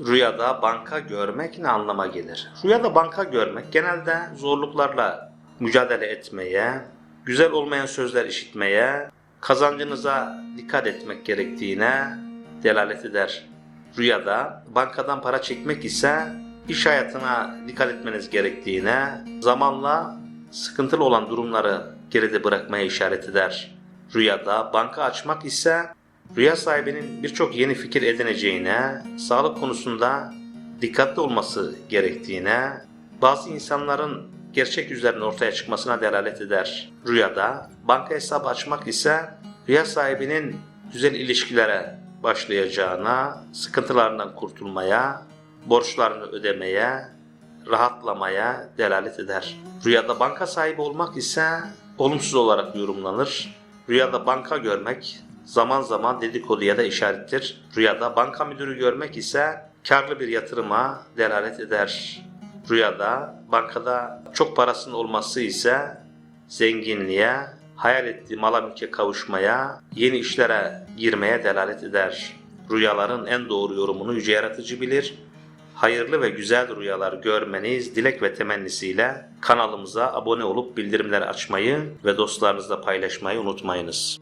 Rüyada banka görmek ne anlama gelir? Rüyada banka görmek genelde zorluklarla mücadele etmeye, güzel olmayan sözler işitmeye, kazancınıza dikkat etmek gerektiğine delalet eder. Rüyada bankadan para çekmek ise iş hayatına dikkat etmeniz gerektiğine, zamanla sıkıntılı olan durumları geride bırakmaya işaret eder. Rüyada banka açmak ise rüya sahibinin birçok yeni fikir edineceğine, sağlık konusunda dikkatli olması gerektiğine, bazı insanların gerçek yüzlerinin ortaya çıkmasına delalet eder. Rüyada banka hesabı açmak ise rüya sahibinin güzel ilişkilere başlayacağına, sıkıntılarından kurtulmaya, borçlarını ödemeye, rahatlamaya delalet eder. Rüyada banka sahibi olmak ise olumsuz olarak yorumlanır. Rüyada banka görmek zaman zaman dedikoduya da işarettir. Rüyada banka müdürü görmek ise karlı bir yatırıma delalet eder. Rüyada bankada çok parasının olması ise zenginliğe, hayal ettiği mala mülke kavuşmaya, yeni işlere girmeye delalet eder. Rüyaların en doğru yorumunu yüce yaratıcı bilir. Hayırlı ve güzel rüyalar görmeniz dilek ve temennisiyle kanalımıza abone olup bildirimleri açmayı ve dostlarınızla paylaşmayı unutmayınız.